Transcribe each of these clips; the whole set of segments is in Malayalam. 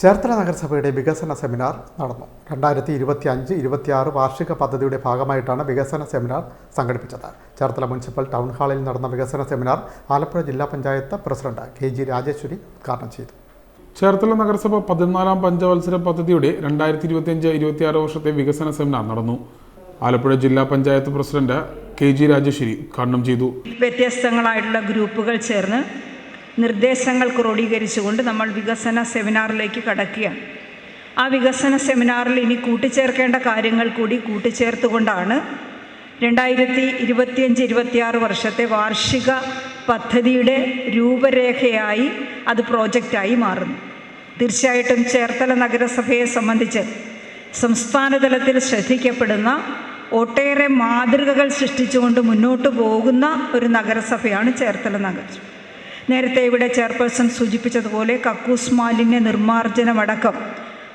ചേർത്തല നഗരസഭയുടെ വികസന സെമിനാർ നടന്നു. രണ്ടായിരത്തി ഇരുപത്തി അഞ്ച് ഇരുപത്തിയാറ് വാർഷിക പദ്ധതിയുടെ ഭാഗമായിട്ടാണ് വികസന സെമിനാർ സംഘടിപ്പിച്ചത്. ചേർത്തല മുനിസിപ്പൽ ടൗൺ ഹാളിൽ നടന്ന വികസന സെമിനാർ ആലപ്പുഴ ജില്ലാ panchayat president K G Rajeshwari ഉദ്ഘാടനം ചെയ്തു. ചേർത്തല നഗരസഭ പതിനാലാം പഞ്ചവത്സര പദ്ധതിയുടെ രണ്ടായിരത്തി ഇരുപത്തിയഞ്ച് ഇരുപത്തിയാറ് വർഷത്തെ വികസന സെമിനാർ നടന്നു. ആലപ്പുഴ ജില്ലാ panchayat president K G Rajeshwari ഉദ്ഘാടനം ചെയ്തു. വ്യത്യസ്തങ്ങളായിട്ടുള്ള ഗ്രൂപ്പുകൾ ചേർന്ന് നിർദ്ദേശങ്ങൾ ക്രോഡീകരിച്ചുകൊണ്ട് നമ്മൾ വികസന സെമിനാറിലേക്ക് കടക്കുകയാണ്. ആ വികസന സെമിനാറിൽ ഇനി കൂട്ടിച്ചേർക്കേണ്ട കാര്യങ്ങൾ കൂടി കൂട്ടിച്ചേർത്തുകൊണ്ടാണ് രണ്ടായിരത്തി ഇരുപത്തിയഞ്ച് ഇരുപത്തിയാറ് വർഷത്തെ വാർഷിക പദ്ധതിയുടെ രൂപരേഖയായി അത് പ്രോജക്റ്റായി മാറുന്നു. തീർച്ചയായിട്ടും ചേർത്തല നഗരസഭയെ സംബന്ധിച്ച് സംസ്ഥാനതലത്തിൽ ശ്രദ്ധിക്കപ്പെടുന്ന ഒട്ടേറെ മാതൃകകൾ സൃഷ്ടിച്ചുകൊണ്ട് മുന്നോട്ട് പോകുന്ന ഒരു നഗരസഭയാണ് ചേർത്തല നഗരസഭ നേരത്തെ ഇവിടെ ചെയർപേഴ്സൺ സൂചിപ്പിച്ചതുപോലെ കക്കൂസ് മാലിന്യ നിർമ്മാർജനമടക്കം.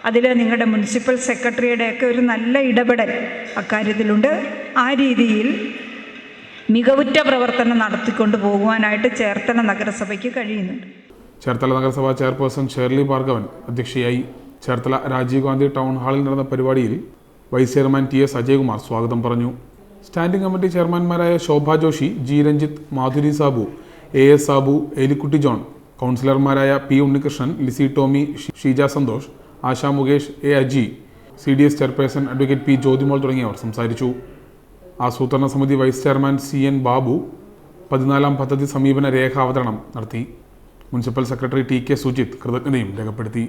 അതിൽ നിങ്ങളുടെ മുനിസിപ്പൽ സെക്രട്ടറിയുടെയൊക്കെ ഒരു നല്ല ഇടപെടൽ അക്കാര്യത്തിലുണ്ട്. ആ രീതിയിൽ മികവുറ്റ പ്രവർത്തനം നടത്തിക്കൊണ്ട് പോകുവാനായിട്ട് ചേർത്തല നഗരസഭയ്ക്ക് കഴിയുന്നുണ്ട്. ചേർത്തല നഗരസഭ ചെയർപേഴ്സൺ ഷേർലി ഭാർഗവൻ അധ്യക്ഷയായി ചേർത്തല രാജീവ് ഗാന്ധി ടൗൺ ഹാളിൽ നടന്ന പരിപാടിയിൽ vice chairman T S Ajaykumar സ്വാഗതം പറഞ്ഞു. Standing committee ചെയർമാൻമാരായ Shobha Joshy G Ranjith Madhuri Sabu A S Sabu Elikutty John കൗൺസിലർമാരായ P Unnikrishnan Lissy Tomy Sheeja Santhosh Asha Mukesh A Aji C D S chairperson advocate P Jyothimol തുടങ്ങിയവർ സംസാരിച്ചു. ആസൂത്രണ സമിതി vice chairman C N Babu പതിനാലാം പദ്ധതി സമീപന രേഖ അവതരണം നടത്തി. Municipal secretary T K Sujith കൃതജ്ഞതയും രേഖപ്പെടുത്തി.